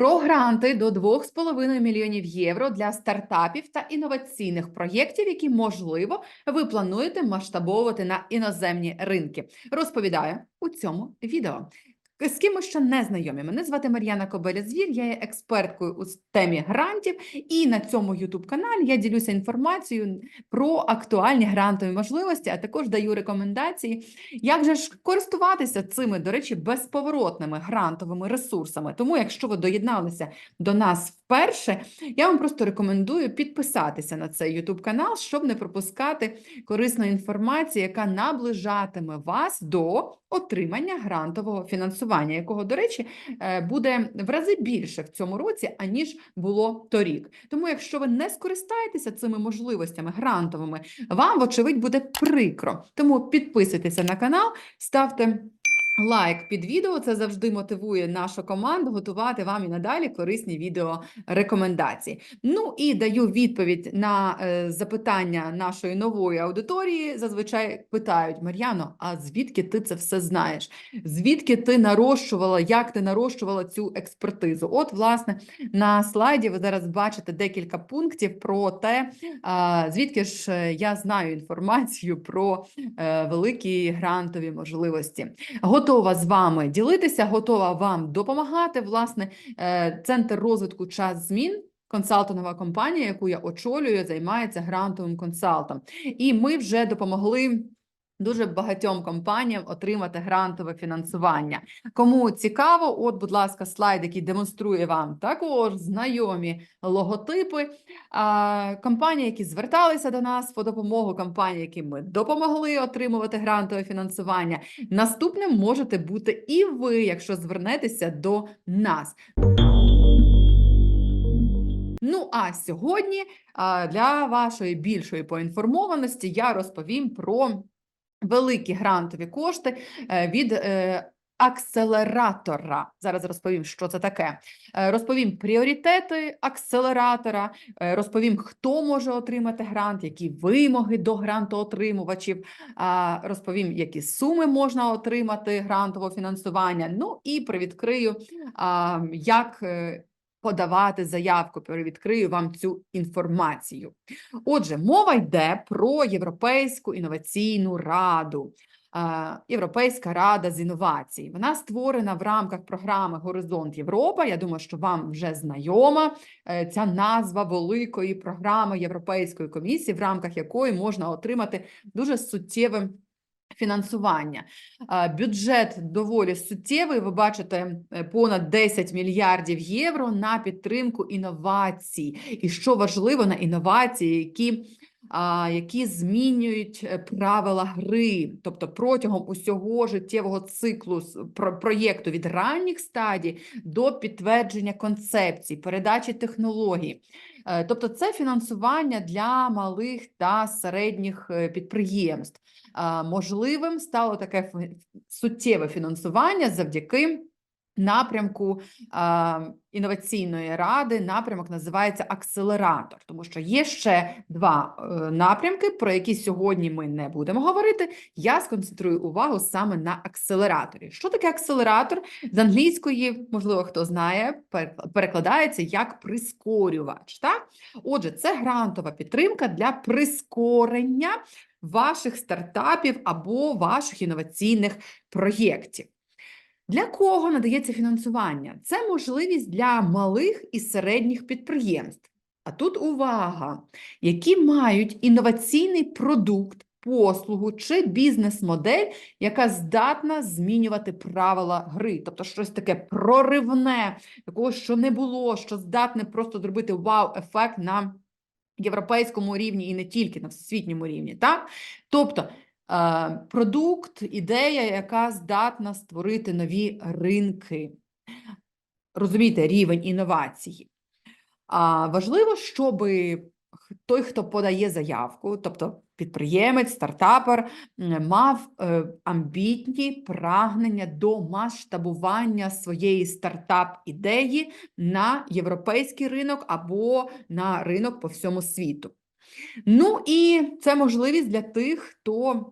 Про гранти до 2,5 мільйонів євро для стартапів та інноваційних проєктів, які можливо ви плануєте масштабовувати на іноземні ринки. Розповідає у цьому відео. З ким ми ще не знайомі. Мене звати Мар'яна Кобеля Звір, я є експерткою у темі грантів, і на цьому youtube каналі я ділюся інформацією про актуальні грантові можливості, а також даю рекомендації, як же ж користуватися цими, до речі, безповоротними грантовими ресурсами. Тому, якщо ви доєдналися до нас вперше, я вам просто рекомендую підписатися на цей youtube канал, щоб не пропускати корисної інформації, яка наближатиме вас до отримання грантового фінансування, якого, до речі, е, буде в рази більше в цьому році, аніж було торік. Тому, якщо ви не скористаєтеся цими можливостями грантовими, вам, вочевидь, буде прикро. Тому підписуйтеся на канал, ставте. Лайк під відео це завжди мотивує нашу команду готувати вам і надалі корисні відео рекомендації. Ну і даю відповідь на е, запитання нашої нової аудиторії. Зазвичай питають Мар'яно, а звідки ти це все знаєш? Звідки ти нарощувала, як ти нарощувала цю експертизу? От, власне, на слайді ви зараз бачите декілька пунктів про те, звідки ж е, я знаю інформацію про е, великі грантові можливості. Готова з вами ділитися, готова вам допомагати. Власне, е, центр розвитку час змін. Консалтингова компанія, яку я очолюю, займається грантовим консалтом. І ми вже допомогли дуже багатьом компаніям отримати грантове фінансування. Кому цікаво, от, будь ласка, слайд, який демонструє вам також знайомі логотипи. Компанії, які зверталися до нас по допомогу, компанії, яким ми допомогли отримувати грантове фінансування. Наступним можете бути і ви, якщо звернетеся до нас. Ну а сьогодні для вашої більшої поінформованості я розповім про великі грантові кошти е, від е, акселератора. Зараз розповім, що це таке. Е, Розповім пріоритети акселератора, розповім, хто може отримати грант, які вимоги до грантоотримувачів, розповім, які суми можна отримати грантового фінансування. Ну і привідкрию, як подавати заявку. Перевідкрию вам цю інформацію. Отже, мова йде про Європейську інноваційну раду. Європейська рада з інновацій. Вона створена в рамках програми Горизонт Європа. Я думаю, що вам вже знайома е, ця назва великої програми Європейської комісії, в рамках якої можна отримати дуже суттєве фінансування. Бюджет доволі суттєвий. Ви бачите е, понад 10 мільярдів євро на підтримку інновацій. І що важливо, на інновації, які які змінюють е, правила гри, тобто протягом усього життєвого циклу проєкту від ранніх стадій до підтвердження концепцій, передачі технологій. Е, Тобто, це фінансування для малих та середніх е, підприємств. Можливим стало таке суттєве фінансування завдяки напрямку а, інноваційної ради. Напрямок називається акселератор, тому що є ще два е, напрямки, про які сьогодні ми не будемо говорити. Я сконцентрую увагу саме на акселераторі. Що таке акселератор? З англійської, можливо, хто знає, перек- перекладається як прискорювач. Так? Отже, це грантова підтримка для прискорення ваших стартапів або ваших інноваційних проєктів. Для кого надається фінансування? Це можливість для малих і середніх підприємств. А тут увага, які мають інноваційний продукт, послугу чи бізнес-модель, яка здатна змінювати правила гри, тобто щось таке проривне, такого, що не було, що здатне просто зробити вау-ефект на європейському рівні і не тільки на всесвітньому рівні. Так? Тобто продукт, ідея, яка здатна створити нові ринки. Розумієте, рівень інновації. А важливо, щоб той, хто подає заявку, тобто підприємець, стартапер, мав е, амбітні прагнення до масштабування своєї стартап-ідеї на європейський ринок або на ринок по всьому світу. Ну і це можливість для тих, хто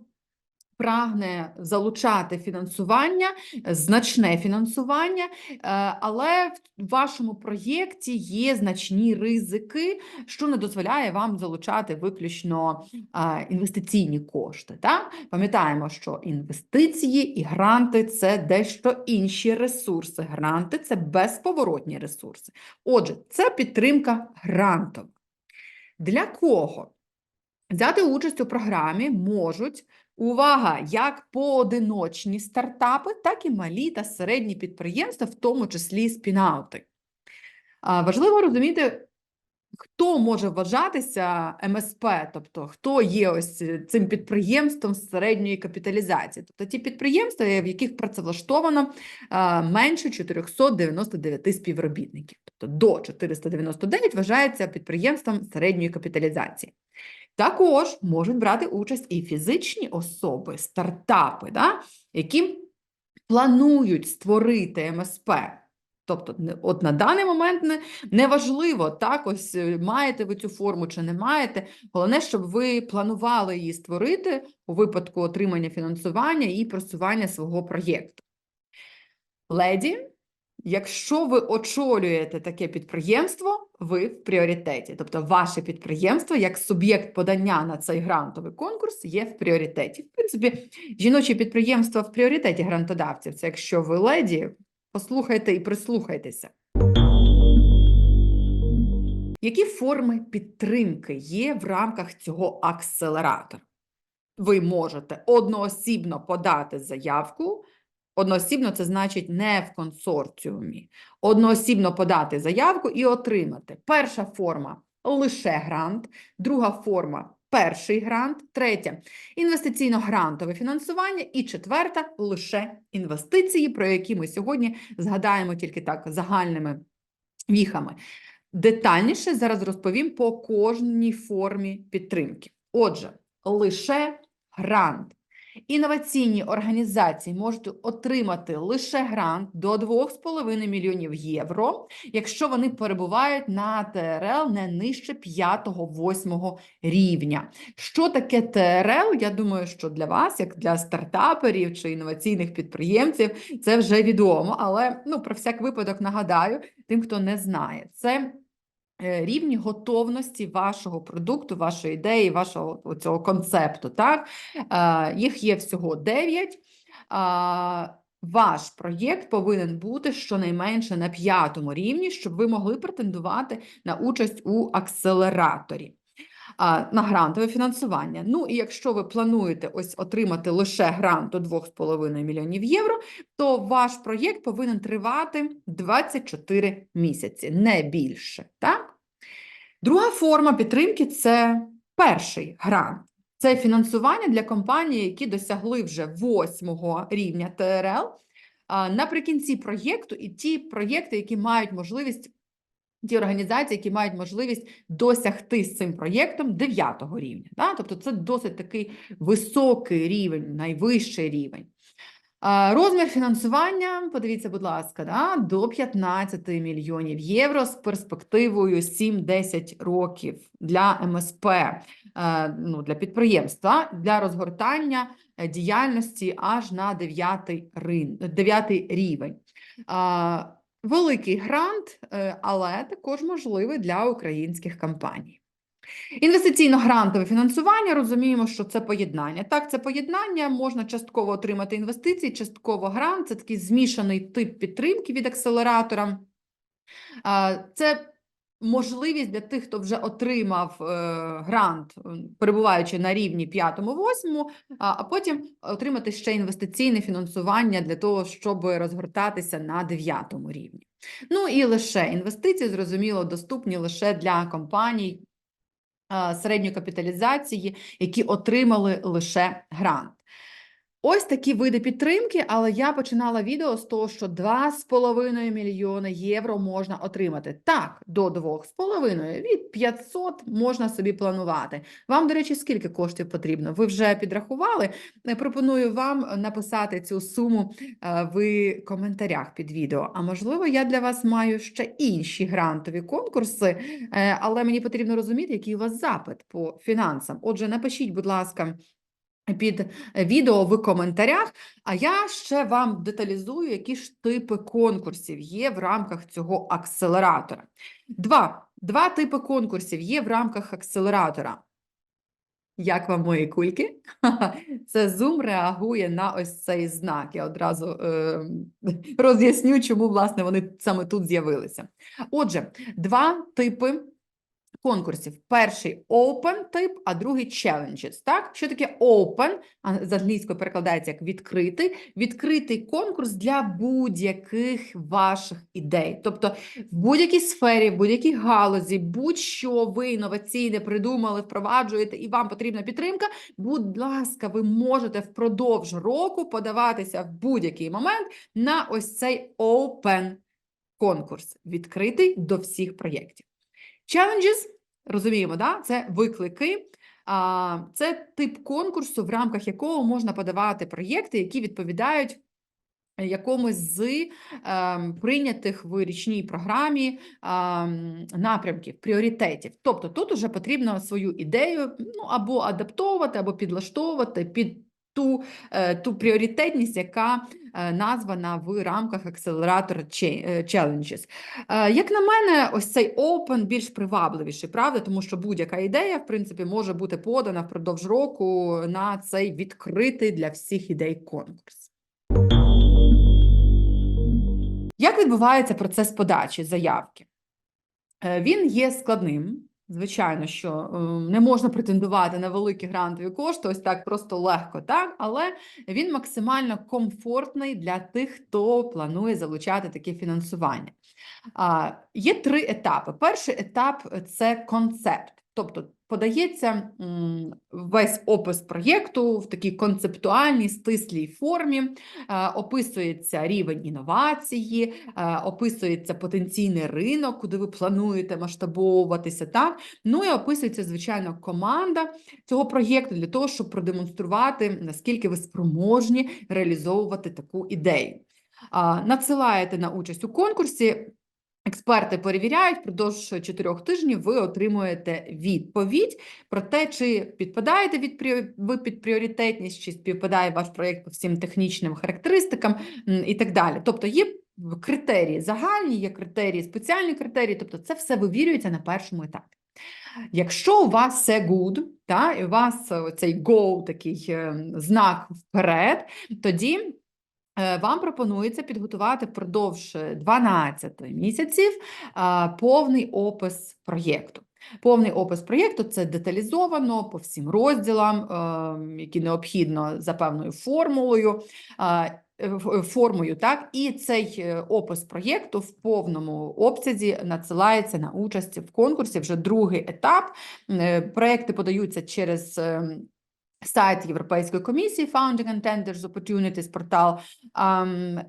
прагне залучати фінансування, значне фінансування, е, але в вашому проєкті є значні ризики, що не дозволяє вам залучати виключно інвестиційні кошти. Так? Пам'ятаємо, що інвестиції і гранти це дещо інші ресурси. Гранти це безповоротні ресурси. Отже, це підтримка грантова. Для кого? Взяти участь у програмі можуть увага, як поодиночні стартапи, так і малі та середні підприємства, в тому числі спінаути. Важливо розуміти, хто може вважатися МСП, тобто хто є ось цим підприємством середньої капіталізації, тобто ті підприємства, в яких працевлаштовано менше 499 співробітників, тобто до 499 вважається підприємством середньої капіталізації. Також можуть брати участь і фізичні особи, стартапи, да, які планують створити МСП. Тобто, от на даний момент не, не важливо, так, ось е, маєте ви цю форму чи не маєте. Головне, щоб ви планували її створити у випадку отримання фінансування і просування свого проєкту. Леді, якщо ви очолюєте таке підприємство, ви в пріоритеті. Тобто, ваше підприємство як суб'єкт подання на цей грантовий конкурс є в пріоритеті. В принципі, жіночі підприємства в пріоритеті грантодавців. Це якщо ви леді, послухайте і прислухайтеся. Які форми підтримки є в рамках цього акселератора? Ви можете одноосібно подати заявку. Одноосібно це значить не в консорціумі. Одноосібно подати заявку і отримати. Перша форма лише грант, друга форма перший грант, третя інвестиційно-грантове фінансування і четверта лише інвестиції, про які ми сьогодні згадаємо тільки так загальними віхами. Детальніше зараз розповім по кожній формі підтримки. Отже, лише грант. Інноваційні організації можуть отримати лише грант до 2,5 мільйонів євро, якщо вони перебувають на ТРЛ не нижче 5-8 рівня. Що таке ТРЛ? Я думаю, що для вас, як для стартаперів чи інноваційних підприємців, це вже відомо, але ну, про всяк випадок нагадаю тим, хто не знає. Це рівні готовності вашого продукту, вашої ідеї, вашого цього концепту. Так? Е, Їх є всього 9. Ваш проєкт повинен бути щонайменше на п'ятому рівні, щоб ви могли претендувати на участь у акселераторі. На грантове фінансування. Ну і якщо ви плануєте ось отримати лише грант до 2,5 мільйонів євро, то ваш проєкт повинен тривати 24 місяці, не більше. Так? Друга форма підтримки це перший грант. Це фінансування для компаній, які досягли вже восьмого рівня ТРЛ наприкінці проєкту, і ті проєкти, які мають можливість, ті організації, які мають можливість досягти з цим проєктом дев'ятого рівня. Тобто це досить такий високий рівень, найвищий рівень. Розмір фінансування, подивіться, будь ласка, да, до 15 мільйонів євро з перспективою 7-10 років для МСП, е, ну, для підприємства, для розгортання е, діяльності аж на 9, рин, 9 рівень. Великий грант, е, але також можливий для українських компаній. Інвестиційно-грантове фінансування розуміємо, що це поєднання. Так, це поєднання можна частково отримати інвестиції, частково грант. Це такий змішаний тип підтримки від акселератора. Це можливість для тих, хто вже отримав е, грант, е, перебуваючи на рівні 5-8, а, потім отримати ще інвестиційне фінансування для того, щоб розгортатися на 9 рівні. Ну і лише інвестиції, зрозуміло, доступні лише для компаній середньої капіталізації, які отримали лише грант. Ось такі види підтримки, але я починала відео з того, що 2,5 мільйони євро можна отримати. Так, до 2,5, від 500 можна собі планувати. Вам, до речі, скільки коштів потрібно? Ви вже підрахували? Е, Пропоную вам написати цю суму е, в коментарях під відео. А можливо, я для вас маю ще інші грантові конкурси, е, але мені потрібно розуміти, який у вас запит по фінансам. Отже, напишіть, будь ласка. Під відео в коментарях. А я ще вам деталізую, які ж типи конкурсів є в рамках цього акселератора. Два, Два типи конкурсів є в рамках акселератора. Як вам мої кульки? Це Zoom реагує на ось цей знак. Я одразу е, роз'ясню, чому власне вони саме тут з'явилися. Отже, два типи конкурсів. Перший open тип, а другий challenges. Так? Що таке open? З англійської перекладається як відкритий. Відкритий конкурс для будь-яких ваших ідей. Тобто в будь-якій сфері, в будь-якій галузі, будь-що ви інноваційне придумали, впроваджуєте, і вам потрібна підтримка. Будь ласка, ви можете впродовж року подаватися в будь-який момент на ось цей open конкурс, відкритий до всіх проєктів. Challenges, розуміємо, да? це виклики. Це тип конкурсу, в рамках якого можна подавати проєкти, які відповідають якомусь з ем, прийнятих в річній програмі напрямків, пріоритетів. Тобто тут уже потрібно свою ідею ну, або адаптовувати, або підлаштовувати під ту, е, ту пріоритетність, яка е, названа в рамках акселератора е, Challenges. Як на мене, ось цей open більш привабливіший, правда? Тому що будь-яка ідея, в принципі, може бути подана впродовж року на цей відкритий для всіх ідей конкурс. Як відбувається процес подачі заявки? Він є складним. Звичайно, що е, не можна претендувати на великі грантові кошти, ось так просто легко, так? Але він максимально комфортний для тих, хто планує залучати таке фінансування. Є три етапи. Перший етап це концепт, тобто подається весь опис проєкту в такій концептуальній, стислій формі, е, описується рівень інновації, е, описується потенційний ринок, куди ви плануєте масштабовуватися, так? Ну і описується, звичайно, команда цього проєкту для того, щоб продемонструвати, наскільки ви спроможні реалізовувати таку ідею. Надсилаєте на участь у конкурсі. Експерти перевіряють, впродовж чотирьох тижнів ви отримуєте відповідь про те, чи підпадаєте від ви під пріоритетність, чи співпадає ваш проєкт по всім технічним характеристикам і так далі. Тобто є критерії загальні, є критерії, спеціальні критерії, тобто це все вивірюється на першому етапі. Якщо у вас все good, та, і у вас е, цей go, такий е, знак вперед, тоді Вам пропонується підготувати впродовж е, 12 місяців повний опис проєкту. Повний опис проєкту це деталізовано по всім розділам, е, які необхідно за певною формулою. е, е, Формою, так, і цей е, опис проєкту в повному обсязі надсилається на участь в конкурсі. Вже другий етап. Е, Проекти подаються через ем, сайт Європейської комісії Founding and Tenders Opportunities портал. ам,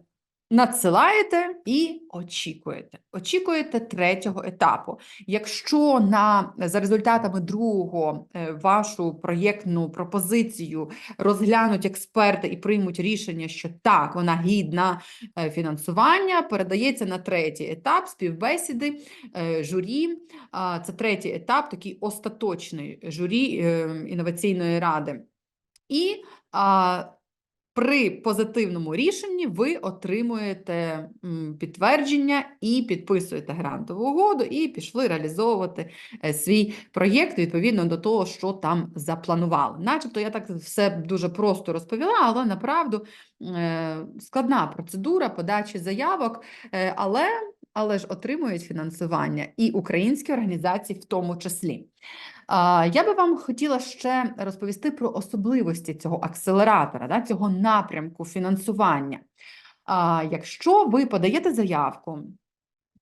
Надсилаєте і очікуєте. Очікуєте третього етапу. Якщо на за результатами другого е, вашу проєктну пропозицію розглянуть експерти і приймуть рішення, що так, вона гідна е, фінансування, передається на третій етап співбесіди е, журі. Це третій етап, такий остаточний журі е, інноваційної ради. І а, при позитивному рішенні ви отримуєте підтвердження і підписуєте грантову угоду, і пішли реалізовувати е, свій проєкт відповідно до того, що там запланували. Начебто я так все дуже просто розповіла, але направду е, складна процедура подачі заявок, е, але, але ж отримують фінансування і українські організації в тому числі. Я би вам хотіла ще розповісти про особливості цього акселератора, цього напрямку фінансування. Якщо ви подаєте заявку,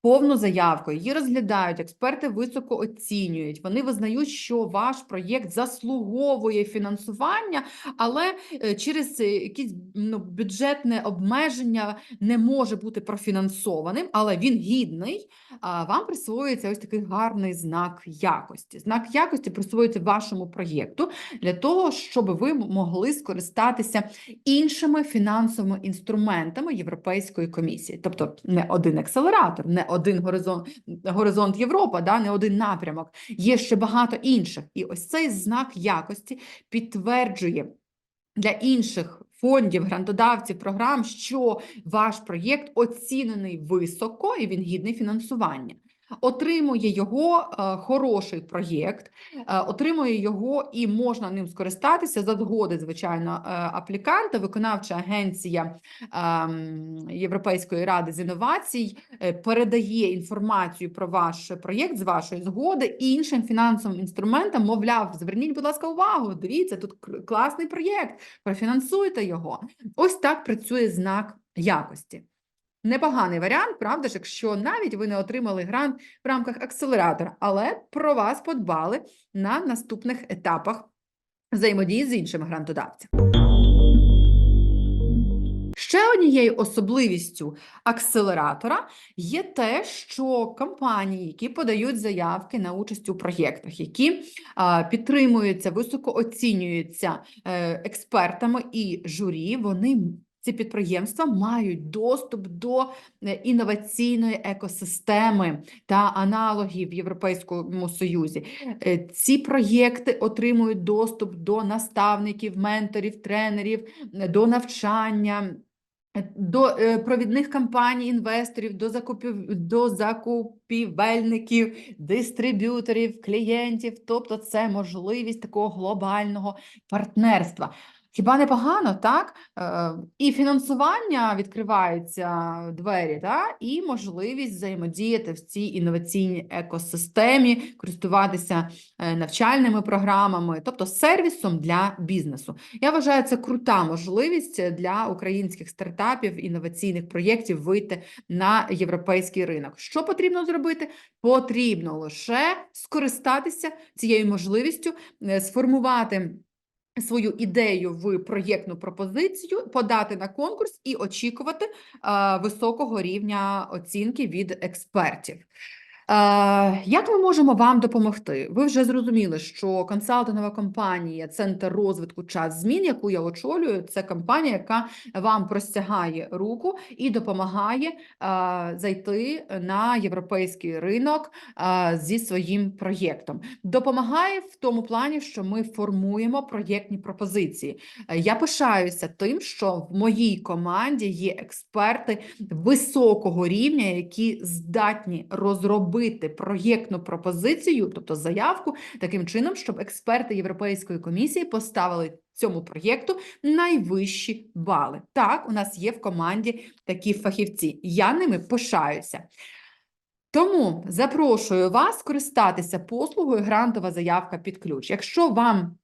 повну заявку, її розглядають, експерти високо оцінюють, вони визнають, що ваш проєкт заслуговує фінансування, але е, через е, якісь ну, бюджетне обмеження не може бути профінансованим, але він гідний вам присвоюється ось такий гарний знак якості. Знак якості присвоюється вашому проєкту для того, щоб ви могли скористатися іншими фінансовими інструментами Європейської комісії. Тобто не один акселератор, не один горизонт, горизонт Європа, да, не один напрямок. Є ще багато інших. І ось цей знак якості підтверджує для інших фондів, грантодавців, програм, що ваш проєкт оцінений високо і він гідний фінансування. Отримує його е, хороший проєкт, е, отримує його і можна ним скористатися за згоди, звичайно, е, апліканта, виконавча агенція ем, Європейської ради з інновацій передає інформацію про ваш проєкт з вашої згоди іншим фінансовим інструментам. Мовляв, зверніть, будь ласка, увагу. Дивіться, тут класний проєкт, профінансуйте його. Ось так працює знак якості. Непоганий варіант, правда ж, якщо навіть ви не отримали грант в рамках акселератора, але про вас подбали на наступних етапах взаємодії з іншими грантодавцями. Ще однією особливістю акселератора є те, що компанії, які подають заявки на участь у проєктах, які підтримуються, високо оцінюються е, експертами і журі, вони ці підприємства мають доступ до е, інноваційної екосистеми та аналогів в Європейському Союзі. Е, Ці проєкти отримують доступ до наставників, менторів, тренерів, е, до навчання. До провідних компаній, інвесторів, до закупів, до закупівельників, дистриб'юторів, клієнтів. Тобто, це можливість такого глобального партнерства. Хіба непогано, так? Е, І фінансування відкриваються двері, та? і можливість взаємодіяти в цій інноваційній екосистемі, користуватися е, навчальними програмами, тобто сервісом для бізнесу. Я вважаю, це крута можливість для українських стартапів, інноваційних проєктів вийти на європейський ринок. Що потрібно зробити? Потрібно лише скористатися цією можливістю, е, сформувати свою ідею в проєктну пропозицію, подати на конкурс і очікувати високого рівня оцінки від експертів. Е, Як ми можемо вам допомогти? Ви вже зрозуміли, що консалтингова компанія Центр розвитку час змін, яку я очолюю, це компанія, яка вам простягає руку і допомагає е, зайти на європейський ринок е, зі своїм проєктом. Допомагає в тому плані, що ми формуємо проєктні пропозиції. Я пишаюся тим, що в моїй команді є експерти високого рівня, які здатні розробити проєктну пропозицію, тобто заявку, таким чином, щоб експерти Європейської комісії поставили цьому проєкту найвищі бали. Так, у нас є в команді такі фахівці. Я ними пишаюся. Тому запрошую вас скористатися послугою грантова заявка під ключ. Якщо вам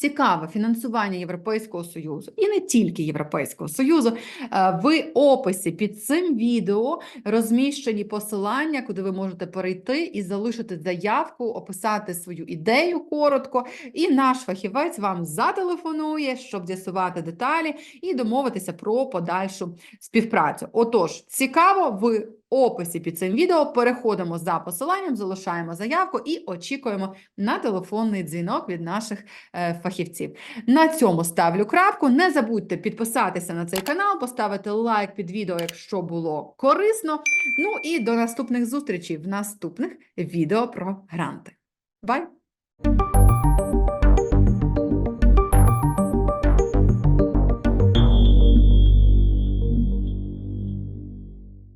цікаве фінансування Європейського Союзу і не тільки Європейського Союзу, е, в описі під цим відео розміщені посилання, куди ви можете перейти і залишити заявку, описати свою ідею коротко, і наш фахівець вам зателефонує, щоб з'ясувати деталі і домовитися про подальшу співпрацю. Отож, цікаво, в описі під цим відео переходимо за посиланням, залишаємо заявку і очікуємо на телефонний дзвінок від наших е, фахівців. На цьому ставлю крапку. Не забудьте підписатися на цей канал, поставити лайк під відео, якщо було корисно. Ну і до наступних зустрічей в наступних відео про гранти. Бай!